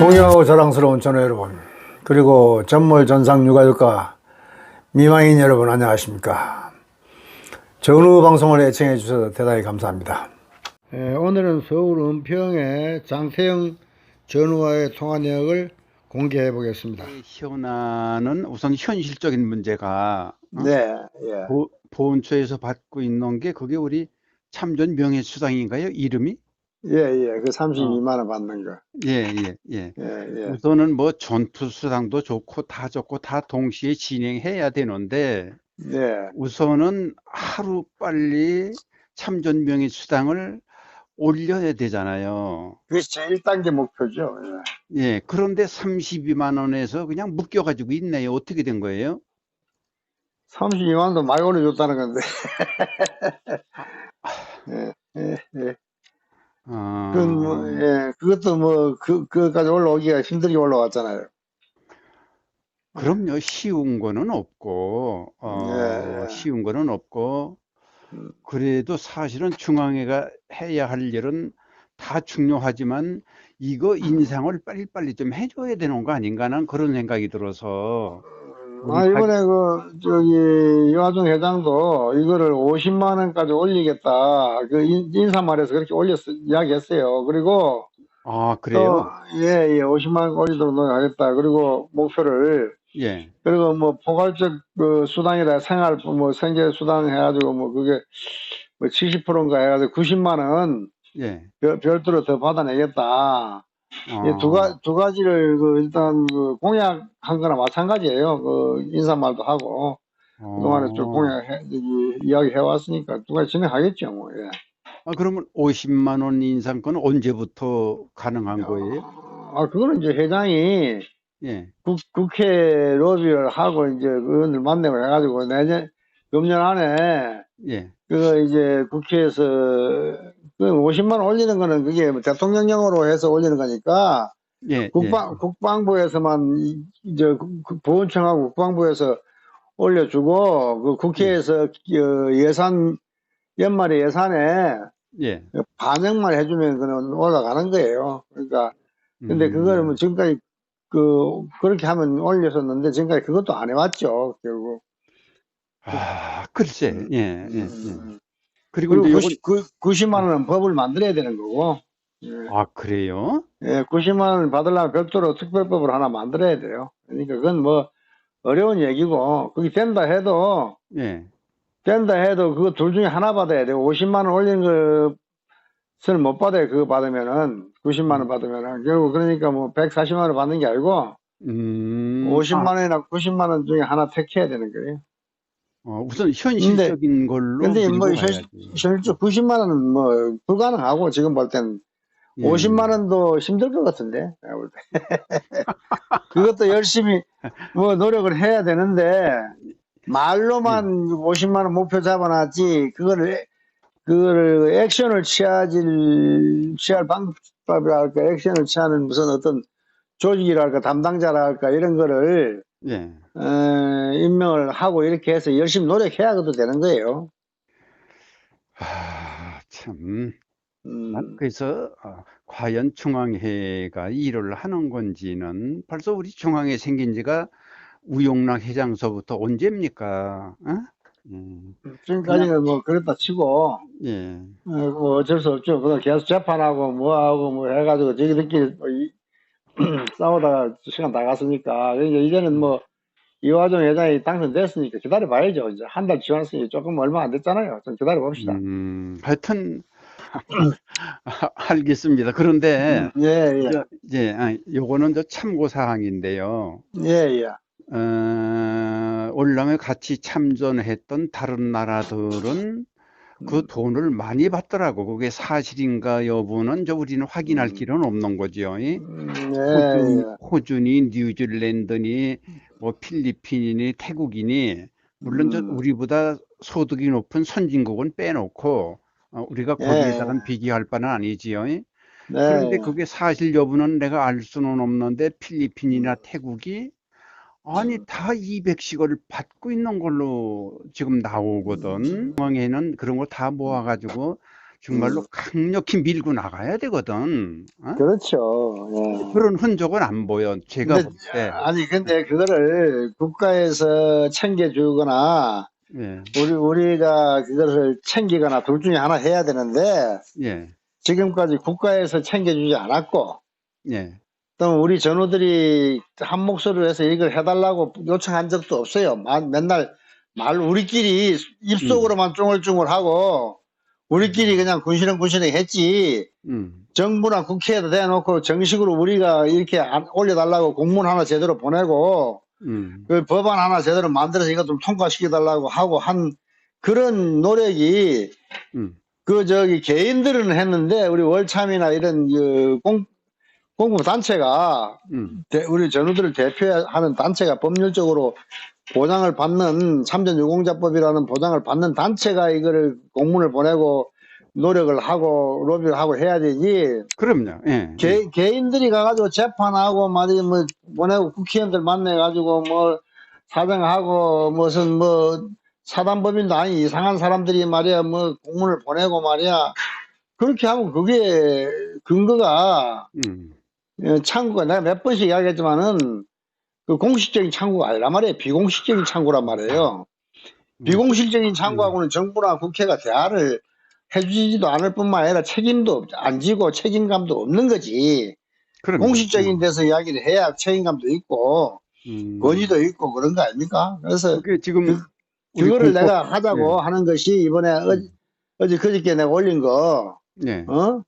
동요하고 자랑스러운 전화 여러분 그리고 전몰 전상 육아육가 미망인 여러분 안녕하십니까 전후 방송을 애청해 주셔서 대단히 감사합니다 예, 오늘은 서울 은평의 장태영 전우와의 통화 내역을 공개해 보겠습니다 현안은 우선 현실적인 문제가 어? 네 예. 보, 보훈처에서 받고 있는 게 그게 우리 참전 명예수당인가요? 이름이? 예, 예, 그 32만 원 받는 거. 예, 예, 예. 예, 예. 우선은 뭐 전투 수당도 좋고 다 좋고 다 동시에 진행해야 되는데 예, 우선은 하루 빨리 참전 명예수당을 올려야 되잖아요. 그게 제일 단계 목표죠. 예. 예, 그런데 32만 원에서 그냥 묶여 가지고 있네요. 어떻게 된 거예요? 32만 원도 많이 올려줬다는 건데. 예, 예, 예. 아, 그, 뭐, 예, 그것도 뭐, 그, 그까지 올라오기가 힘들게 올라왔잖아요. 그럼요. 쉬운 거는 없고, 어, 예, 예. 쉬운 거는 없고, 음. 그래도 사실은 중앙회가 해야 할 일은 다 중요하지만 이거 인상을 빨리빨리 좀 해줘야 되는 거 아닌가 하는 그런 생각이 들어서, 아, 이번에 그, 저기, 여하중 회장도 이거를 50만 원까지 올리겠다. 그 인- 인사말에서 그렇게 올렸, 이야기 했어요. 그리고 아, 또, 그래요? 예, 예, 50만 원 올리도록 노력하겠다. 그리고 목표를, 예, 그리고 뭐, 포괄적 그 수당이라 생활, 뭐, 생계 수당 해가지고 뭐, 그게 뭐 70%인가 해가지고 90만 원 예. 별, 별도로 더 받아내겠다. 이 두, 가, 두 가지를 그 일단 그 공약한 거나 마찬가지예요. 그 인사말도 하고 어, 그동안에 쭉 공약 해, 저기 이야기 해왔으니까 두 가지 진행하겠죠. 뭐. 예. 아, 그러면 50만 원 인상권은 언제부터 가능한 거예요? 아 그거는 이제 회장이 예, 국, 국회 로비를 하고 이제 그분들 만나고 해가지고 내년 금년 안에 예, 그거 이제 국회에서 그 50만 원 올리는 거는 그게 뭐 대통령령으로 해서 올리는 거니까 예, 국방, 국방부에서만, 이- 이제, 그- 그 보훈청하고 국방부에서 올려주고, 그 국회에서 그 예산, 연말에 예산에 예. 반영만 해주면 그는 올라가는 거예요. 그러니까, 근데 음, 그거를 뭐 지금까지 그, 그렇게 하면 올렸었는데, 지금까지 그것도 안 해왔죠, 결국. 아, 글쎄, 예, 예, 예. 음. 그리고 그리고 이제 90, 그, 90만 원은 법을 만들어야 되는 거고, 예, 아, 그래요? 예, 90만 원 받으려면 별도로 특별법을 하나 만들어야 돼요. 그러니까 그건 뭐, 어려운 얘기고, 그게 된다 해도, 예. 된다 해도 그거 둘 중에 하나 받아야 돼요. 50만 원 올린 것을 못 받아요. 그거 받으면은, 90만 원 받으면은. 결국 그러니까 뭐 140만 원 받는 게 아니고, 음, 50만 아, 원이나 90만 원 중에 하나 택해야 되는 거예요. 어, 우선 현실적인 걸로 근데 뭐 현실, 가야지. 실제 90만 원은 뭐 불가능하고 지금 볼 때는 예. 50만 원도 힘들 것 같은데. 그것도 열심히 뭐 노력을 해야 되는데 말로만 50만 원 목표 잡아놨지 그거를 그거를 액션을 취하질 취할 방법이랄까 액션을 취하는 무슨 어떤 조직이랄까 담당자랄까 이런 거를 예. 어, 임명을 하고 이렇게 해서 열심히 노력해야 그도 되는 거예요. 아, 참. 음, 난 그래서 어, 과연 중앙회가 일을 하는 건지는 벌써 우리 중앙회 생긴 지가 우용락 회장서부터 언제입니까? 어? 음, 지금까지는 뭐 그랬다 치고 예. 어, 뭐 어쩔 수 없죠. 그냥 계속 재판하고 뭐하고 뭐 해가지고 저희들끼리 뭐 이- 싸우다가 시간 다 갔으니까. 그러니까 이제는 뭐 이화정 회장이 당선됐으니까 기다려봐야죠. 이제 한 달 지났으니 조금 얼마 안 됐잖아요. 좀 기다려봅시다. 음, 하여튼 알겠습니다. 그런데 예, 예. 저, 예, 아, 요거는 저 참고 사항인데요. 예, 예. 어, 올랑에 같이 참전했던 다른 나라들은 그 돈을 많이 받더라고. 그게 사실인가 여부는 저 우리는 확인할 음. 길은 없는. 이 음, 호주, 예, 호주 니 뉴질랜드니 뭐 필리핀이니 태국이니 물론 저 음. 우리보다 소득이 높은 선진국은 빼놓고 어, 우리가 예. 거기에다가 비교할 바는 아니지요. 이. 예. 그런데 네. 그게 사실 여부는 내가 알 수는 없는데 필리핀이나 태국이 아니 다 200씩을 받고 있는 걸로 지금 나오거든. 중앙에는 그런 거 다 모아가지고 정말로 강력히 밀고 나가야 되거든. 어? 그렇죠. 예. 그런 흔적은 안 보여. 제가 근데, 볼 때. 아니, 근데 그거를 국가에서 챙겨주거나, 예, 우리, 우리가 그것을 챙기거나 둘 중에 하나 해야 되는데, 예, 지금까지 국가에서 챙겨주지 않았고, 예. 또 우리 전우들이 한 목소리로 해서 이걸 해달라고 요청한 적도 없어요. 마- 맨날 말 우리끼리 입속으로만 쫑얼쫑얼하고 우리끼리 그냥 군시렁 군시렁 했지. 음, 정부나 국회에다 대놓고 정식으로 우리가 이렇게 안- 올려달라고 공문 하나 제대로 보내고 음, 그 법안 하나 제대로 만들어서 이거 좀 통과시켜달라고 하고 한 그런 노력이 음, 그 저기 개인들은 했는데 우리 월참이나 이런 그 공, 공급 단체가 음, 대- 우리 전우들을 대표하는 단체가 법률적으로 보장을 받는 참전유공자법이라는 보장을 받는 단체가 이거를 공문을 보내고 노력을 하고 로비를 하고 해야 되지 그럼요. 예. 개, 개인들이 가가지고 재판하고 말이 뭐 보내고 국회의원들 만나 가지고 뭐 사정하고 무슨 뭐 사단법인도 아니 이상한 사람들이 말이야 뭐 공문을 보내고 말이야 그렇게 하면 그게 근거가 음, 예, 창구가 내가 몇 번씩 이야기했지만은 그 공식적인 창구가 아니란 말이에요. 비공식적인 창구란 말이에요. 비공식적인 창구하고는 정부나 국회가 대화를 해주지도 않을 뿐만 아니라 책임도 없- 안 지고 책임감도 없는 거지. 그럼요. 공식적인 데서 이야기를 해야 책임감도 있고 음, 권위도 있고 그런 거 아닙니까? 그래서 지금 그- 공법- 내가 하자고 하는 것이 이번에 어제, 어제 그저께 내가 올린 거, 예. 어?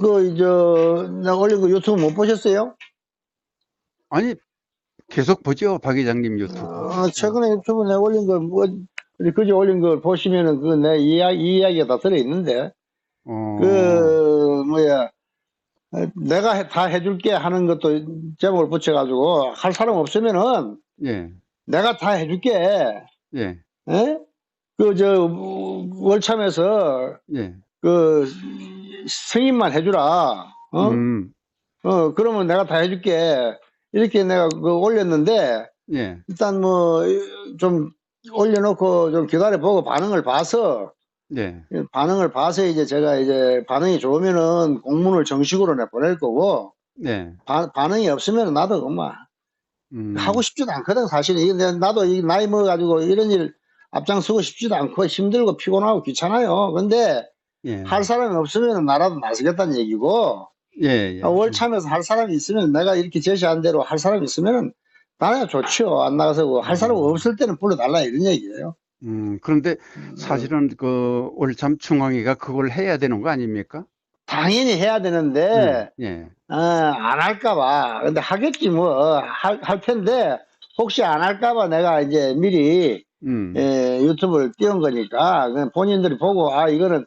그, 저, 내가 올린 거 유튜브 못 보셨어요? 아니 계속 보죠, 박 회장님 유튜브. 어, 최근에 유튜브 내가 올린 거, 뭐, 그제 올린 걸 보시면은 그 내 이야기, 이 이야기가 다 들어있는데, 어, 그, 뭐야, 어, 내가 해- 다 해줄게 하는 것도 제목을 붙여가지고, 할 사람 없으면은 예, 내가 다 해줄게. 예, 에? 그, 저, 월참에서 예. 그, 승인만 해주라. 어? 음, 어, 그러면 내가 다 해줄게. 이렇게 내가 그 올렸는데, 예, 일단 뭐, 좀 올려놓고 좀 기다려보고 반응을 봐서, 예. 반응을 봐서 이제 제가 이제 반응이 좋으면은 공문을 정식으로 내 보낼 거고, 네. 바- 반응이 없으면 나도 그만 음, 하고 싶지도 않거든, 사실은. 이게 나도 이 나이 먹어가지고 이런 일 앞장서고 싶지도 않고 힘들고 피곤하고 귀찮아요. 근데 예, 할 사람이 없으면 나라도 나서겠다는 얘기고, 예, 예. 아, 월참에서 할 사람이 있으면 내가 이렇게 제시한 대로 할 사람이 있으면 나야 좋죠. 안 나가서고 할 사람 없을 때는 불러달라 이런 얘기예요. 음, 그런데 사실은 그 올참 중앙위가 그걸 해야 되는 거 아닙니까? 당연히 해야 되는데 음, 예, 어, 안 할까봐. 근데 하겠지 뭐 할, 할 텐데 혹시 안 할까봐 내가 이제 미리 음, 예, 유튜브를 띄운 거니까 본인들이 보고 아 이거는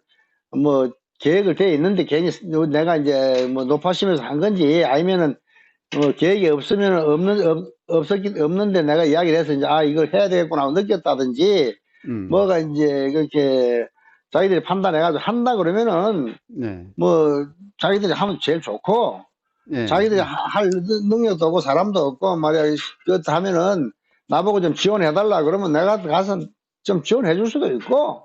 뭐 계획을 돼 있는데 괜히 내가 이제 뭐 높아심에서 한 건지 아니면은 뭐 계획이 없으면 없는 없, 없었기 없는데 내가 이야기를 해서 이제 아 이걸 해야 되겠구나 하고 느꼈다든지 음, 뭐가 이제 그렇게 자기들이 판단해가지고 한다 그러면은 네, 뭐 자기들이 하면 제일 좋고 예, 자기들이 하- 할 능- 능력도 없고 사람도 없고 말이야. 그렇다면은 나보고 좀 지원해달라 그러면 내가 가서 좀 지원해 줄 수도 있고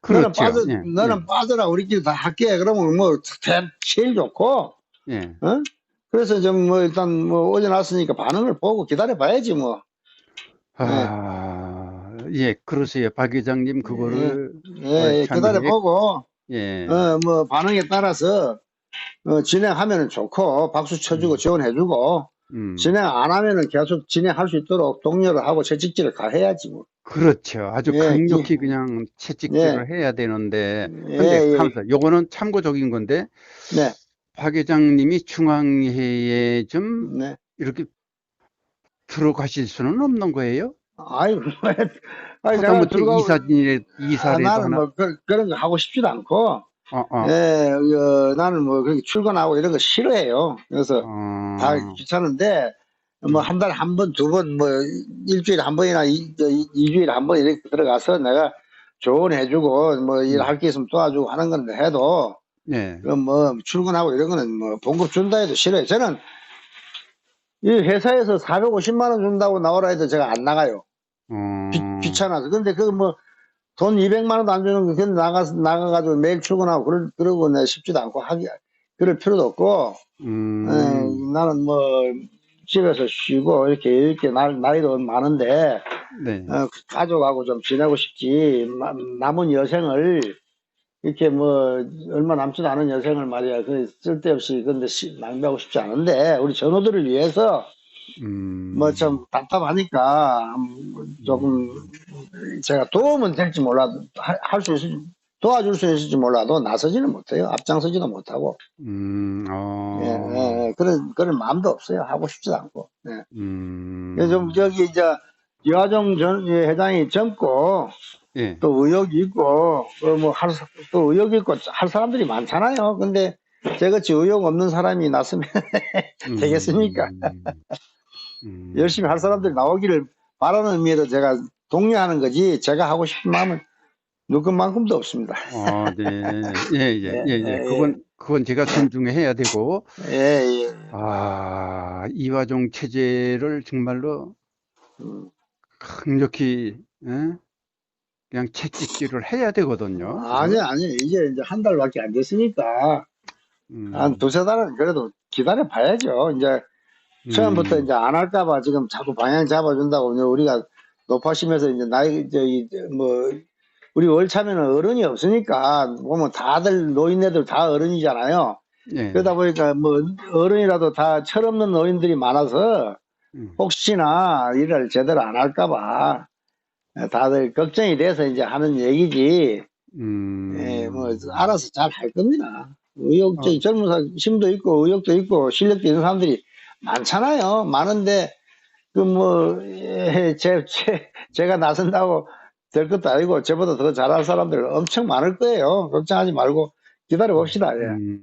그렇죠. 빠져 예, 너는 빠져라. 우리끼리 다 할게. 그러면 뭐 대- 제일 좋고 예, 어? 그래서 좀 뭐 일단 뭐 올려놨으니까 반응을 보고 기다려봐야지 뭐. 아, 예, 그러세요. 박 회장님 그거를 예, 예, 어, 참 기다려보고 예, 어 뭐 반응에 따라서 어, 진행하면 좋고 박수 쳐주고 지원해주고 음, 진행 안 하면은 계속 진행할 수 있도록 독려를 하고 채찍질을 다 해야지 뭐. 그렇죠. 아주 예, 강력히 그냥 채찍질을 해야 되는데, 예, 근데 예. 감사. 요거는 참고적인 건데, 네, 박 회장님이 중앙회에 좀 네. 이렇게 들어가실 수는 없는 거예요? 아이고, 아니 제가 하다못해 들어가고 이사진이 아, 이사라도 나는 하나. 뭐 그, 런거 하고 싶지도 않고, 어, 어, 예, 어, 나는 뭐 그렇게 출근하고 이런 거 싫어해요. 그래서 어, 다 귀찮은데 뭐 한 달에 한 번, 두 번, 뭐 일주일에 한 번이나 이, 저, 이- 이 주일에 한 번 이렇게 들어가서 내가 조언해주고 뭐 일할 게 있으면 도와주고 하는 건 해도 예, 그뭐 출근하고 이런 거는 뭐 봉급 준다 해도 싫어요. 저는 이 회사에서 450만 원 준다고 나오라 해도 제가 안 나가요. 어, 귀, 귀찮아서. 근데 그 뭐 돈 200만 원도 안 주는 거, 근데 나가, 나가가지고 매일 출근하고, 그러, 그러고 내가 쉽지도 않고 하기, 그럴 필요도 없고, 음, 에, 나는 뭐, 집에서 쉬고, 이렇게, 이렇게 날, 나이 도 많은데, 네. 어, 가족하고 좀 지내고 싶지, 마- 남은 여생을, 이렇게 뭐, 얼마 남지도 않은 여생을 말이야, 그 쓸데없이, 근데 시- 낭비하고 싶지 않은데, 우리 전우들을 위해서, 음, 뭐좀 답답하니까 조금 제가 도움은 될지 몰라도 할 수 있을지 도와줄 수 있을지 몰라도 나서지는 못해요. 앞장서지도 못하고. 음, 어, 예, 예, 예. 그런 그런 마음도 없어요. 하고 싶지도 않고. 예. 음, 그래서 좀 저기 이제 이화정 전 예, 회장이 젊고 예, 또 의욕이 있고 뭐 할 또 의욕 있고 할 사람들이 많잖아요. 근데 저같이 의욕 없는 사람이 났으면 음, 되겠습니까? 음, 열심히 할 사람들이 나오기를 바라는 의미에서 제가 독려하는 거지 제가 하고 싶은 마음은 누구만큼도 없습니다. 어, 네, 예, 예, 예, 예, 예, 그건, 그건 제가 존중해야 되고, 예, 예. 아, 이화종 체제를 정말로 음, 강력히, 예? 그냥 채찍질을 해야 되거든요. 아니, 아니, 이제 이제 한 달밖에 안 됐으니까 음, 한 두세 달은 그래도 기다려 봐야죠. 이제 처음부터 음, 이제 안 할까봐 지금 자꾸 방향 잡아준다고 이제 우리가 높아심에서 이제 나이, 저기, 뭐, 우리 월차면은 어른이 없으니까 보면 다들 노인네들 다 어른이잖아요. 예, 그러다 보니까 뭐 어른이라도 다 철없는 노인들이 많아서 음, 혹시나 일을 제대로 안 할까봐 다들 걱정이 돼서 이제 하는 얘기지. 음, 예, 뭐 알아서 잘 할 겁니다. 의욕적인 젊은 사 힘도 있고 의욕도 있고 실력도 있는 사람들이 많잖아요. 많은데 그뭐제제 제가 나선다고 될 것도 아니고 저보다 더 잘할 사람들 엄청 많을 거예요. 걱정하지 말고 기다려 봅시다. 예. 음,